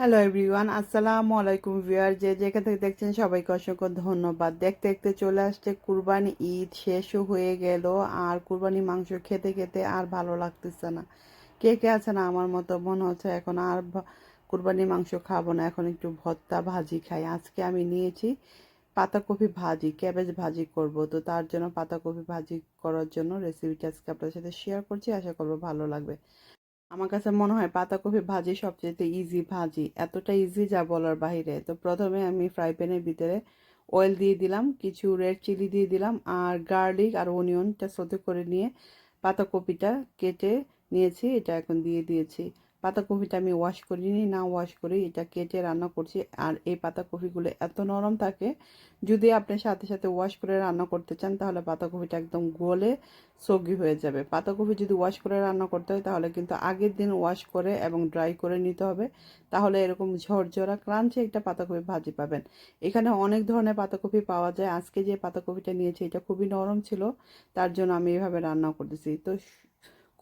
Hello everyone আসসালামু আলাইকুম viewer যে যেখান থেকে দেখছেন, সবাইকে অসংখ্য ধন্যবাদ। দেখতে দেখতে চলে আসছে কুরবানি ঈদ। শেষও হয়ে গেল। আর কুরবানি মাংস খেতে খেতে আর ভালো লাগতেছে না। কে কে আছে না? আমার মতো মনে হচ্ছে এখন আর কুরবানি মাংস খাব না। এখন একটু ভর্তা ভাজি খাই। আজকে আমি নিয়েছি পাতাকপি ভাজি, ক্যাবেজ ভাজি করব। তো তার জন্য পাতাকপি ভাজি করার জন্য রেসিপিটা আজকে আপনার সাথে শেয়ার করছি। আশা করব ভালো লাগবে। আমার কাছে মনে হয় পাতাকপি ভাজি সবচেয়ে ইজি ভাজি। এতটা ইজি যা বলার বাহিরে। তো প্রথমে আমি ফ্রাই প্যানের ভিতরে অয়েল দিয়ে দিলাম, কিছু রেড চিলি দিয়ে দিলাম, আর গার্লিক আর অনিয়নটা সতে করে নিয়ে পাতাকপিটা কেটে নিয়েছি, এটা এখন দিয়ে দিয়েছি। পাতাকপিটা আমি ওয়াশ করিনি, না ওয়াশ করি এটা কেটে রান্না করছি। আর এই পাতাকপিগুলো এত নরম থাকে, যদি আপনি সাথে সাথে ওয়াশ করে রান্না করতে চান, তাহলে পাতাকপিটা একদম গলে সগি হয়ে যাবে। পাতাকপি যদি ওয়াশ করে রান্না করতে হয়, তাহলে কিন্তু আগের দিন ওয়াশ করে এবং ড্রাই করে নিতে হবে। তাহলে এরকম ঝরঝরা, ক্রাঞ্চি একটা পাতাকপি ভাজি পাবেন। এখানে অনেক ধরনের পাতাকপি পাওয়া যায়। আজকে যে পাতাকপিটা নিয়েছি, এটা খুবই নরম ছিল, তার জন্য আমি এভাবে রান্না করতেছি। তো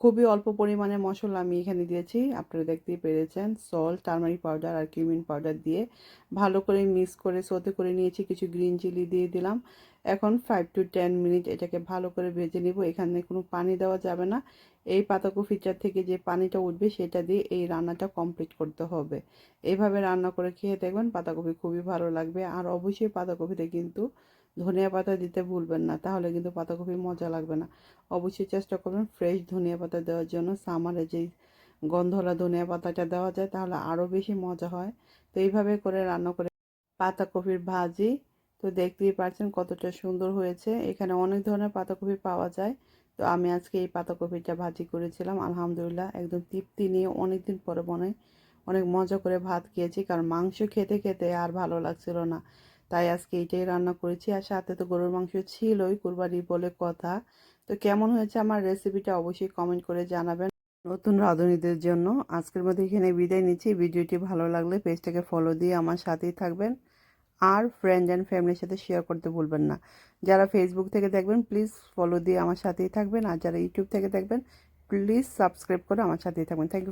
খুবই অল্প পরিমাণে মশলা আমি এখানে দিয়েছি। আপনারা দেখতেই পেরেছেন। সল্ট টার্মারিক পাউডার আর কিউমিন পাউডার দিয়ে ভালো করে মিক্স করে সোতে করে নিয়েছি। কিছু গ্রিন চিলি দিয়ে দিলাম। এখন ফাইভ টু টেন মিনিট এটাকে ভালো করে ভেজে নিব। এখানে কোনো পানি দেওয়া যাবে না। এই পাতাকপিটার থেকে যে পানিটা উঠবে সেটা দিয়ে এই রান্নাটা কমপ্লিট করতে হবে। এইভাবে রান্না করে খেয়ে দেখবেন পাতাকপি খুবই ভালো লাগবে। আর অবশ্যই পাতাকপিতে কিন্তু ধনিয়া পাতা দিতে ভুলবেন না, তাহলে কিন্তু পাতাকপি মজা লাগবে না। অবশ্যই চেষ্টা করবেন ফ্রেশ ধনিয়া পাতা দেওয়ার জন্য। সামারে যেই গন্ধলা ধনিয়া পাতাটা দেওয়া যায়, তাহলে আরও বেশি মজা হয়। তো এইভাবে করে রান্না করে পাতাকপির ভাজি, তো দেখতেই পাচ্ছেন কতটা সুন্দর হয়েছে। এখানে অনেক ধরনের পাতাকপি পাওয়া যায়। তো আমি আজকে এই পাতাকপিটা ভাজি করেছিলাম, আলহামদুলিল্লাহ একদম তৃপ্তি নিয়ে অনেক দিন পরে মনে, অনেক মজা করে ভাত খেয়েছি, কারণ মাংস খেতে খেতে আর ভালো লাগছিল না। তাই আজকে এইটাই রান্না করেছি। আর সাথে তো গরুর মাংস ছিলই কুরবানি বলে কথা। তো কেমন হয়েছে আমার রেসিপিটা অবশ্যই কমেন্ট করে জানাবেন। নতুন রাঁধুনিদের জন্য আজকের মধ্যে এখানে বিদায় নিচ্ছি। ভিডিওটি ভালো লাগলে পেজটাকে ফলো দিয়ে আমার সাথেই থাকবেন। আর ফ্রেন্ড অ্যান্ড ফ্যামিলির সাথে শেয়ার করতে ভুলবেন না। যারা ফেসবুক থেকে দেখবেন প্লিজ ফলো দিয়ে আমার সাথেই থাকবেন। আর যারা ইউটিউব থেকে দেখবেন প্লিজ সাবস্ক্রাইব করে আমার সাথেই থাকবেন। Thank you